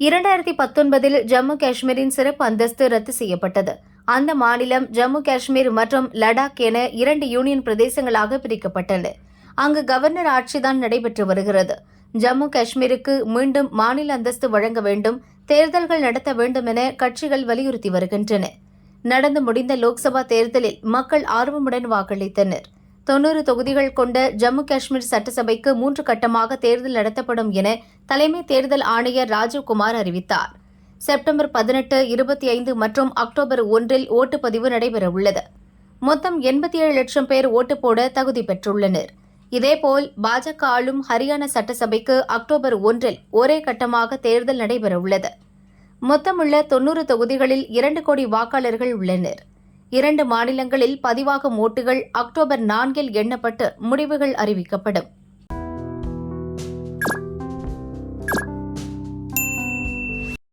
இரண்டாயிரத்தி பத்தொன்பதில் ஜம்மு காஷ்மீரின் சிறப்பு அந்தஸ்து ரத்து செய்யப்பட்டது. அந்த மாநிலம் ஜம்மு காஷ்மீர் மற்றும் லடாக் என இரண்டு யூனியன் பிரதேசங்களாக பிரிக்கப்பட்டன. அங்கு கவர்னர் ஆட்சிதான் நடைபெற்று வருகிறது. ஜம்மு காஷ்மீருக்கு மீண்டும் மாநில அந்தஸ்து வழங்க வேண்டும் தேர்தல்கள் நடத்த வேண்டும் என கட்சிகள் வலியுறுத்தி வருகின்றன. நடந்து முடிந்த லோக்சபா தேர்தலில் மக்கள் ஆர்வமுடன் வாக்களித்தனர். தொன்னூறு தொகுதிகள் கொண்ட ஜம்மு காஷ்மீர் சட்டசபைக்கு மூன்று கட்டமாக தேர்தல் நடத்தப்படும் என தலைமை தேர்தல் ஆணையர் ராஜீவ்குமார் அறிவித்தார். செப்டம்பர் பதினெட்டு இருபத்தி ஐந்து மற்றும் அக்டோபர் ஒன்றில் ஓட்டுப்பதிவு நடைபெறவுள்ளது. மொத்தம் எண்பத்தி ஏழு லட்சம் பேர் ஓட்டு போட தகுதி பெற்றுள்ளனர். இதேபோல் பாஜக ஆளும் ஹரியானா சட்டசபைக்கு அக்டோபர் ஒன்றில் ஒரே கட்டமாக தேர்தல் நடைபெறவுள்ளது. மொத்தமுள்ள தொன்னூறு தொகுதிகளில் இரண்டு கோடி வாக்காளர்கள் உள்ளனர். இரண்டு மாநிலங்களில் பதிவாகும் ஓட்டுகள் அக்டோபர் நான்கில் எண்ணப்பட்டு முடிவுகள் அறிவிக்கப்படும்.